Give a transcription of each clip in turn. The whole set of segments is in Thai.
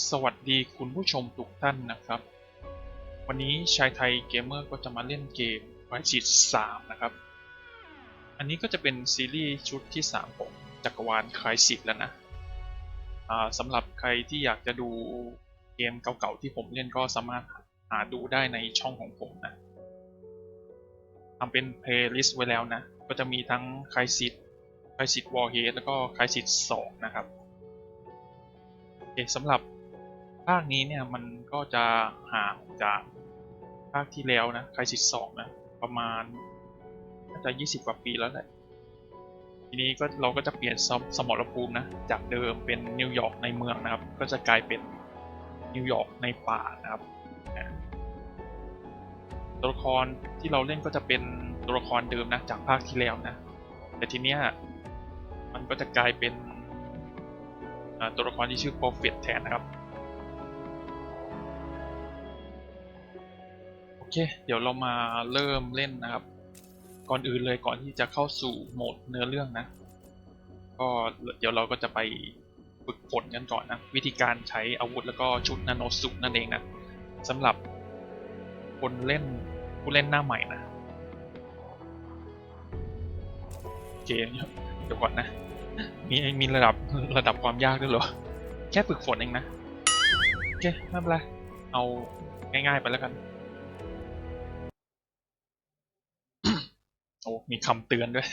สวัสดีคุณผู้ชมทุกท่านนะครับ วันนี้ชายไทยเกมเมอร์ก็จะมาเล่นเกม Crisis 3นะครับ อันนี้ก็จะเป็นซีรีส์ชุดที่ 3 ของจักรวาล Crisis แล้วนะสำหรับใครที่อยากจะดูเกมเก่าๆที่ผมเล่นก็สามารถหาดูได้ในช่องของผมนะทำเป็นเพลย์ลิสต์ไว้แล้วนะ ก็จะมีทั้ง Crisis Crisis Warhead แล้วก็ Crisis 2นะครับโอเคสำหรับ ภาคนี้เนี่ยมันก็จะห่างจากภาคที่แล้วนะไคซิสสองนะ ประมาณน่าจะ20กว่าปีแล้วแหละ ทีนี้ก็เราก็จะเปลี่ยนสมสมรภูมินะ จากเดิมเป็นนิวยอร์กในเมืองนะครับ ก็จะกลายเป็นนิวยอร์กในป่านะครับตัวละครที่เราเล่นก็จะเป็นตัวละครเดิมนะจากภาคที่แล้วนะ แต่ทีเนี้ยมันก็จะกลายเป็นตัวละครที่ชื่อ Prophet แทนนะครับ เค เดี๋ยวเรามาเริ่มเล่นนะครับ ก่อนอื่นเลยก่อนที่จะเข้าสู่โหมดเนื้อเรื่องนะ ก็เดี๋ยวเราก็จะไปฝึกฝนกันก่อนนะ วิธีการใช้อาวุธแล้วก็ชุดนาโนสุนั่นเองนะสำหรับคนเล่นผู้เล่นหน้าใหม่นะโอเคเดี๋ยวก่อนนะ มีมีระดับระดับความยากด้วยเหรอ แค่ฝึกฝนเองนะ โอเคไม่เป็นไรเอาง่ายๆไปแล้วกัน โอ้ มีคำเตือนด้วย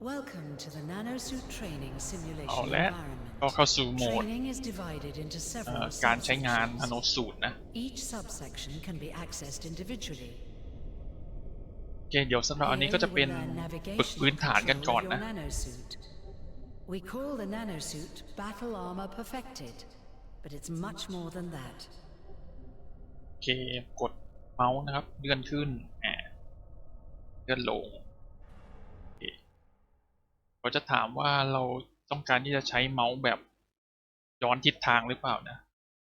Welcome to the nanosuit training เอา simulation และ environment. ก็เข้าสู่โหมด Training is divided into เอ่อ several การใช้งานนาโน subsections. สูตรนะ Each subsection can be accessed individually. โอเคเดี๋ยวสำหรับอันนี้ก็ Here จะ you เป็น will learn ฝึก navigation พื้นฐานกัน control ก่อน of your นะ nanosuit. We call the nanosuit battle armor perfected, but it's much more than that. โอเค กดเมาส์นะครับ เลื่อนขึ้นแหมเลื่อนลงโอเคเขาจะถามว่าเราต้องการที่จะใช้เมาส์แบบย้อนทิศทางหรือเปล่านะ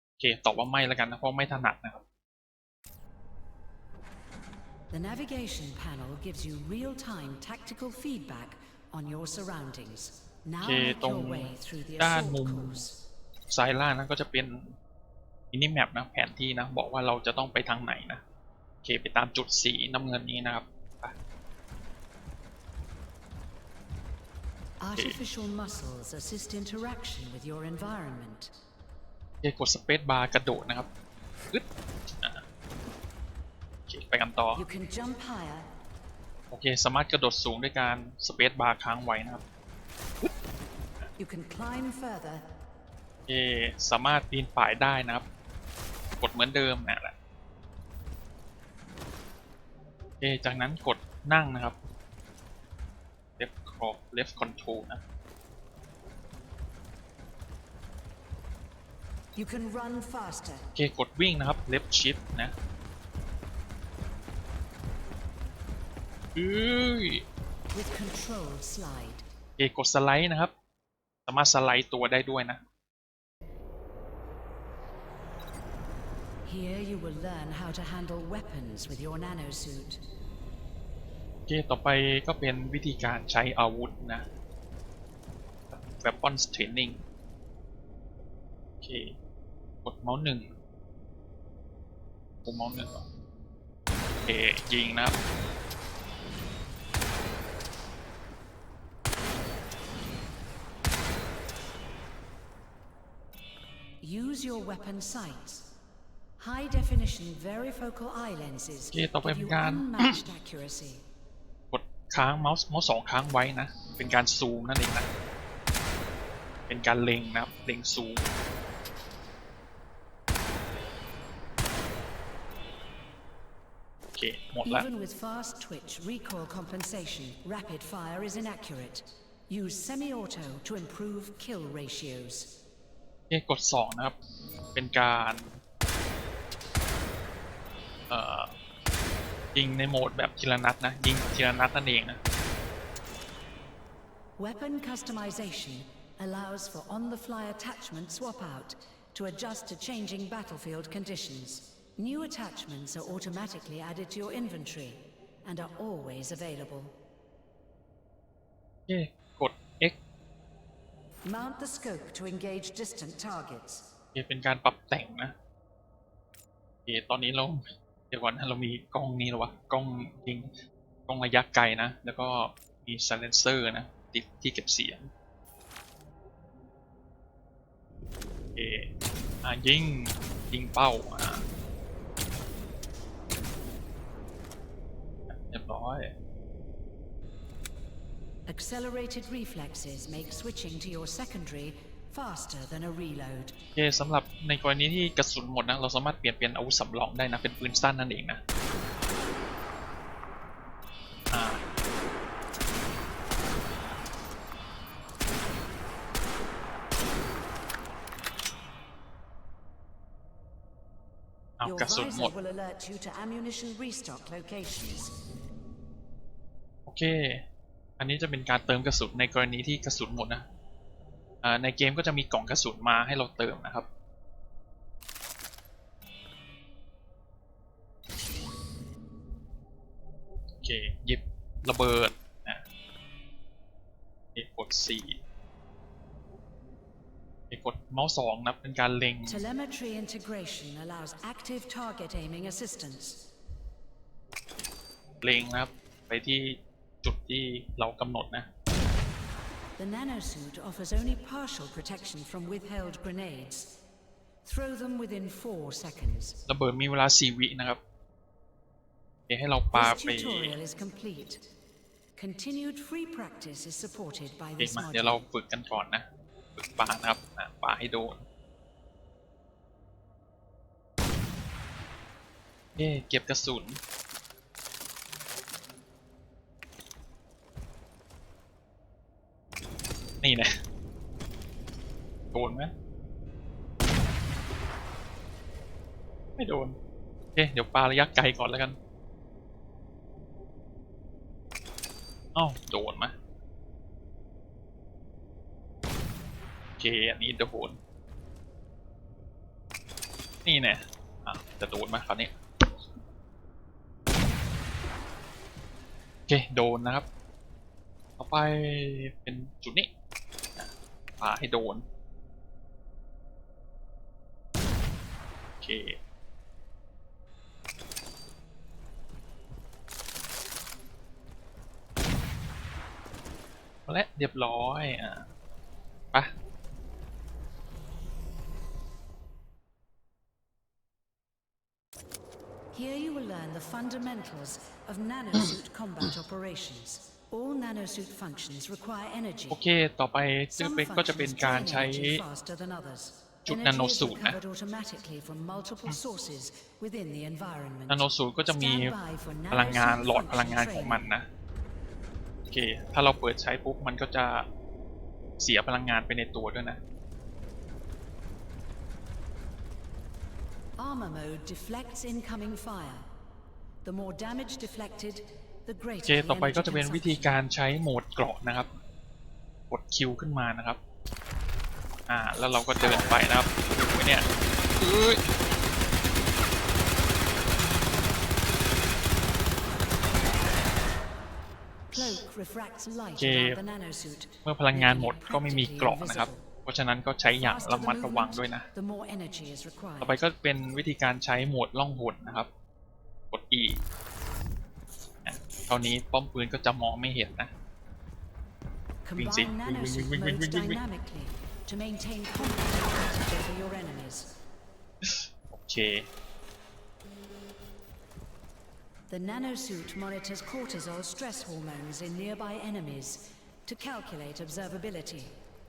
โอเค ตอบว่าไม่แล้วกันนะ เพราะไม่ถนัดนะครับ The navigation panel gives you real-time tactical feedback on your surroundings. Now โอเค make ตรง your way through the ด้าน assault มุม course. ซ้ายล่างนั้นก็จะเป็นมินิแมปนะแผนที่นะบอกว่าเราจะต้องไปทางไหนนะโอเคไปตามจุดสีน้ำเงินนี้นะครับไป Artificial muscles assist interaction with your environment. โอเคกดสเปซบาร์กระโดดนะครับอึดอ่าโอเคไปกันต่อ You can jump higher โอเคสามารถกระโดดสูงด้วยการสเปซบาร์ค้างไว้นะครับ You can climb further. โอเคสามารถปีนป่ายได้นะครับ กดเหมือนเดิมนะแหละโอเคจากนั้นกดนั่งนะครับ left call left control นะ You can run faster. โอเคกดวิ่งนะครับ left shift นะอุ้ย With controlled slide. โอเคกดสไลด์นะครับ สามารถสไลด์ตัวได้ด้วยนะ Here you will learn how to handle weapons with your nanosuit. โอเคต่อไปก็เป็นวิธีการใช้อาวุธนะ weapons training โอเค กดเมาส์หนึ่งกดเมาส์หนึ่งเหรอโอเค ยิงนะครับ Use your weapon sights. High definition varifocal eye lenses โอเค ต่อไป give เป็น you การ unmatched accuracy. กดค้างเมาส์เมาส์สองค้างไว้นะ เป็นการซูมนั่นเองนะ เป็นการเล็งนะครับ เล็งซูม โอเค หมดละ Even with fast twitch recoil compensation, rapid fire is inaccurate. Use semi-auto to improve kill ratios. โอเคกดสองนะครับ เป็นการเอ่อยิงในโหมดแบบทีละนัดนะ ยิงทีละนัดนั่นเองนะ Weapon customization allows for on-the-fly attachment swap out to adjust to changing battlefield conditions. New attachments are automatically added to your inventory and are always available. โอเคกด X Mount the scope to engage distant targets. เป็นการปรับแต่งนะโอเคตอนนี้เราเดี๋ยวก่อนนะเรามีกล้องนี้แล้วะกล้องยิงกล้องระยะไกลนะ แล้วก็มี silencer นะติดที่เก็บเสียงโอเคอะยิงยิงเป้าอะเรียบร้อย Accelerated reflexes make switching to your secondary faster than a reload. โอเคสำหรับในกรณีที่กระสุนหมดนะ เราสามารถเปลี่ยนเป็นอาวุธสำรองได้นะ เป็นปืนสั้นนั่นเองนะอ่าเอา Your กระสุนหม visor ด will alert you to ammunition restock locations. โอเค อันนี้จะเป็นการเติมกระสุนในกรณีที่กระสุนหมดนะอ่าในเกมก็จะมีกล่องกระสุนมาให้เราเติมนะครับ โอเค หยิบระเบิดนะเอกกดสี่เอกกดเมาส์สองนะเป็นการเล็ง Telemetry integration allows active target aiming assistance. เล็งนะครับ ไปที่ จุดที่เรากำหนดนะ The nanosuit offers only partial protection from withheld grenades. Throw them within 4 seconds. ระเบิดมีเวลาสี่วินะครับเดี๋ยวให้เราปา This ไป tutorial is complete. Continued free practice is supported by เด็ก this มาเดี๋ยวเรา module. ฝึกกันก่อนนะ ฝึกปานะครับอะปาให้โดนเย่เก็บกระสุน นี่นะโดนไหมไม่โดนโอเคเดี๋ยวปาระยะไกลก่อนแล้วกันอ้าวโดนไหมโอเคอันนี้โดนนี่แน่อะจะโดนไหมคราวนี้โอเคโดนนะครับ ต่อไปเป็นจุดนี้อะ ปาให้โดน โอเค และเรียบร้อย อะไป Here you will learn the fundamentals of nanosuit combat operations. All nanosuit functions require energy. โอเค ต่อไปจะ Some เป็นก็จะเป็น functions การ drain ใช้ energy faster than others. จุด Energy is nanosuit นะ recovered automatically from multiple sources within the environment. นาโนสูตรก็จะมี Stand by for พลังงาน nanosuit หลอดพลังงาน function ของมัน training. นะ โอเค ถ้าเราเปิดใช้ปุ๊บมันก็จะเสียพลังงานไปในตัวด้วยนะ Armor mode deflects incoming fire. The more damage deflected, the โอ greater เค the ต่อไปก็ energy จะเป็นวิธี consumption. การใช้โหมดเกราะนะครับ กดคิวขึ้นมานะครับ อ่า แล้วเราก็เดินไปนะครับโอ้ยเนี่ยเอ้ย Cloak refracts light โอเค around the nanosuit. เมื่อพลังงานหมดก็ไม่มีเกราะนะครับ เพราะฉะนั้นก็ใช้อย่าง Faster ระ the มัดระวัง movement, ด้วยนะ The more energy is ต่อไป required. ก็เป็นวิธีการใช้โหมดล่องหนนะครับ กด E อะเท่านี้ป้อมปืนก็จะมองไม่เห็นนะ Combine Wing, wing, nanosuit wing, wing, modes wing, wing, wing. dynamically to maintain combat advantage over your enemies. โอเค The nanosuit monitors cortisol stress hormones in nearby enemies to calculate observability.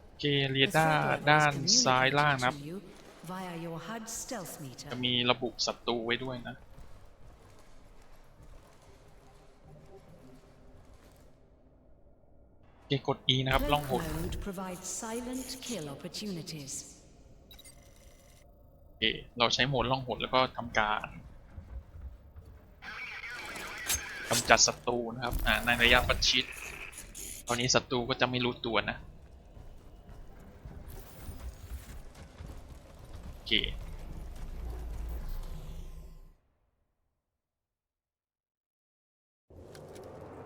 โอเคเร The ดา threat ร์ level ด้าน is ซ้ายล่าง communicated นะครับ to you via your HUD stealth meter. จะมีระบุศัตรูไว้ด้วยนะ โอ เคกด E นะครับ ล่องห Cloak น mode provides silent kill opportunities. โอเคเราใช้โหมดล่องหนแล้วก็ทำการกำจัดศัตรูนะครับอ่าในระยะประชิด ตอนนี้ศัตรูก็จะไม่รู้ตัวนะโอเค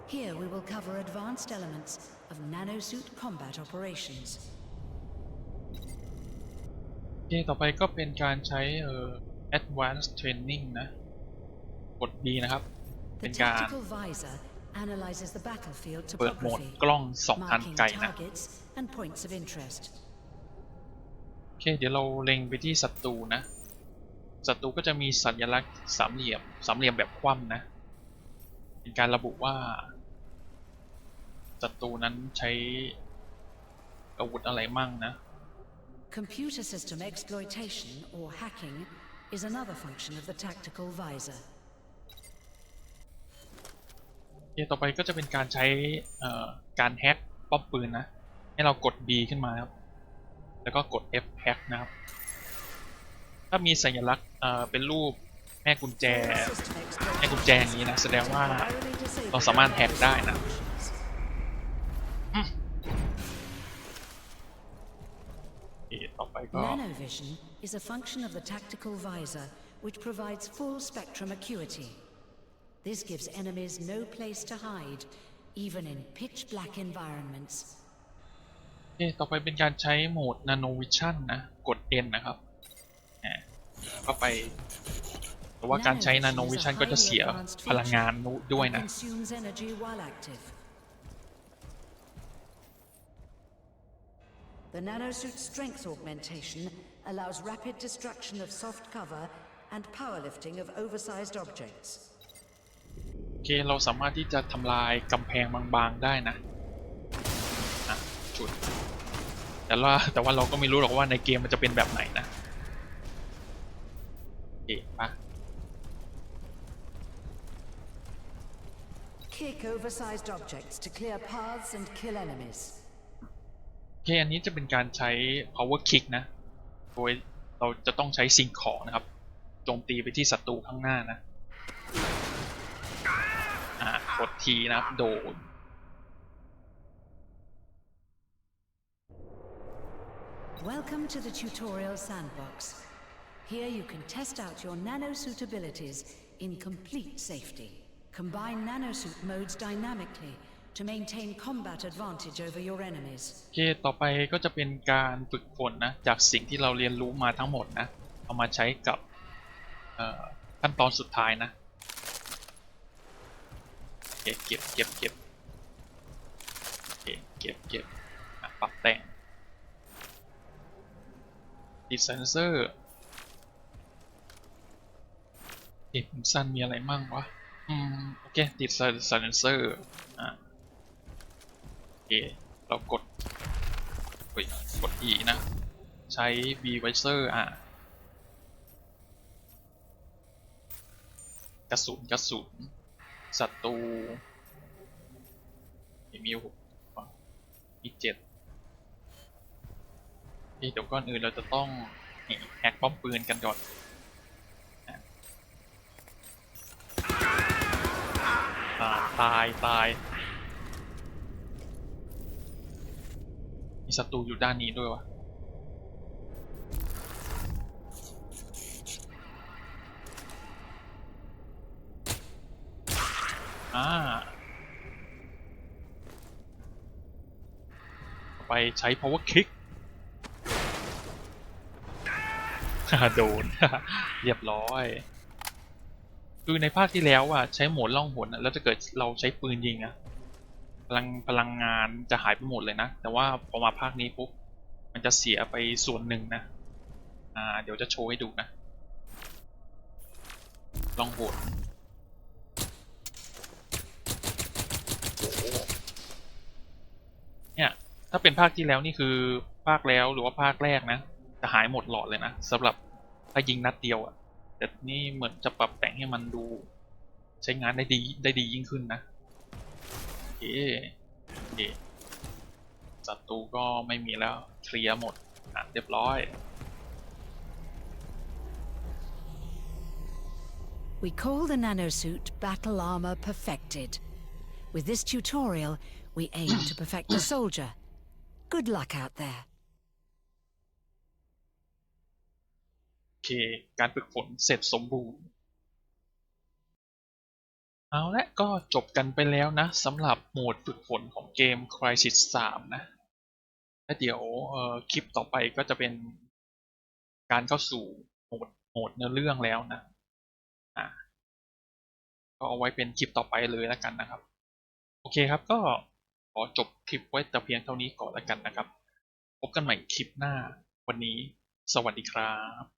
Here we will cover advanced elements of nanosuit combat operations. โอเคต่อไปก็เป็นการใช้เอ่อ advanced training นะ กด B นะครับ The เป็นการ tactical visor analyzes the battlefield เปิดโหมด topography, กล้องสองทาง marking ไกลนะ targets and points of interest. โอเค เดี๋ยวเราเล็งไปที่ศัตรูนะ ศัตรูก็จะมีสัญลักษณ์สามเหลี่ยม สามเหลี่ยมแบบคว่ำนะ เป็นการระบุว่า ศัตรูนั้นใช้อาวุธอะไรมั่งนะ Computer system exploitation or hacking is another function of the tactical visor. โอเคต่อไปก็จะเป็นการใช้เอ่อการแฮ็กป้อมปืนนะ ให้เรากด B ขึ้นมาครับ แล้วก็กด F แฮ็กนะครับ ถ้ามีสัญลักษณ์เอ่อเป็นรูปแม่กุญแจ System แม่กุญแจอย่างนี้นะ แสดงว่า temporarily disable เราสามารถแฮ็กได้นะ โอเคต่อไปก็ Nanovision is a function of the tactical visor which provides full spectrum acuity. This gives enemies no place to hide, even in pitch black environments. โอเคต่อไปเป็นการใช้โหมด Nano Vision นะ กด N นะครับแหมก็ไปแต่ว่าการใช้ Nano Vision ก็จะเสียพลังงานด้วย and นะ consumes energy while active. The nanosuit strength augmentation allows rapid destruction of soft cover and powerlifting of oversized objects. โอเคเราสามารถที่จะทำลายกำแพงบางๆได้นะอะจุดแต่ว่าแต่ว่าเราก็ไม่รู้หรอกว่าในเกมมันจะเป็นแบบไหนนะโอเคปะ Kick oversized objects to clear paths and kill enemies. โอเคอันนี้จะเป็นการใช้ power kick นะ โดยเราจะต้องใช้สิ่งของนะครับ โจมตีไปที่ศัตรูข้างหน้านะ อ่ากดทีนะครับ โดน Welcome to the tutorial sandbox. Here you can test out your nanosuit abilities in complete safety. Combine nanosuit modes dynamically to maintain combat advantage over your enemies. โอเคต่อไปก็จะเป็นการฝึกฝนนะ จากสิ่งที่เราเรียนรู้มาทั้งหมดนะ เอามาใช้กับขั้นตอนสุดท้ายนะโอเคเก็บเก็บเก็บเคเก็บเก็บปรับแต่งติดเซนเซอร์เอ๊ะผมสั้นมีอะไรมั่งวะ อืม โอเค ติดเซนเซอร์ อะ เค เรากดเฮ้ยกด E นะ ใช้ V Visor อะ กระสุนกระสุนศัตรูมีหกมีเจ็ดเดี๋ยวก่อนอื่นเราจะต้องแฮกป้อมปืนกันก่อนตาย ตาย มีศัตรูอยู่ด้านนี้ด้วยวะอ่าไปใช้ power kick โดน เรียบร้อย คือในภาคที่แล้วอะ ใช้โหมดล่องหนอะแล้วถ้าเกิดเราใช้ปืนยิงอะ พลังพลังงานจะหายไปหมดเลยนะ แต่ว่าพอมาภาคนี้ปุ๊บมันจะเสียไปส่วนหนึ่งนะ อ่า เดี๋ยวจะโชว์ให้ดูนะ ลองโหดเนี่ยถ้าเป็นภาคที่แล้วนี่คือภาคแล้วหรือว่าภาคแรกนะ จะหายหมดหลอดเลยนะสำหรับถ้ายิงนัดเดียวอะแต่นี่เหมือนจะปรับแต่งให้มันดู ใช้งานได้ดีได้ดียิ่งขึ้นนะ เคโอเคศัตรูก็ไม่มีแล้วเคลียร์หมดอะเรียบร้อย We call the nanosuit Battle Armor Perfected. With this tutorial, we aim to perfect the soldier. Good luck out there. โอเค การฝึกฝนเสร็จสมบูรณ์ เอาละก็จบกันไปแล้วนะสำหรับโหมดฝึกฝนของเกม Crysis 3 นะและเดี๋ยวคลิปต่อไปก็จะเป็นการเข้าสู่โหมดโหมดเนื้อเรื่องแล้วนะอะก็เอาไว้เป็นคลิปต่อไปเลยแล้วกันนะครับ โอเคครับก็ขอจบคลิปไว้แต่เพียงเท่านี้ก่อนแล้วกันนะครับ พบกันใหม่คลิปหน้าวันนี้ สวัสดีครับ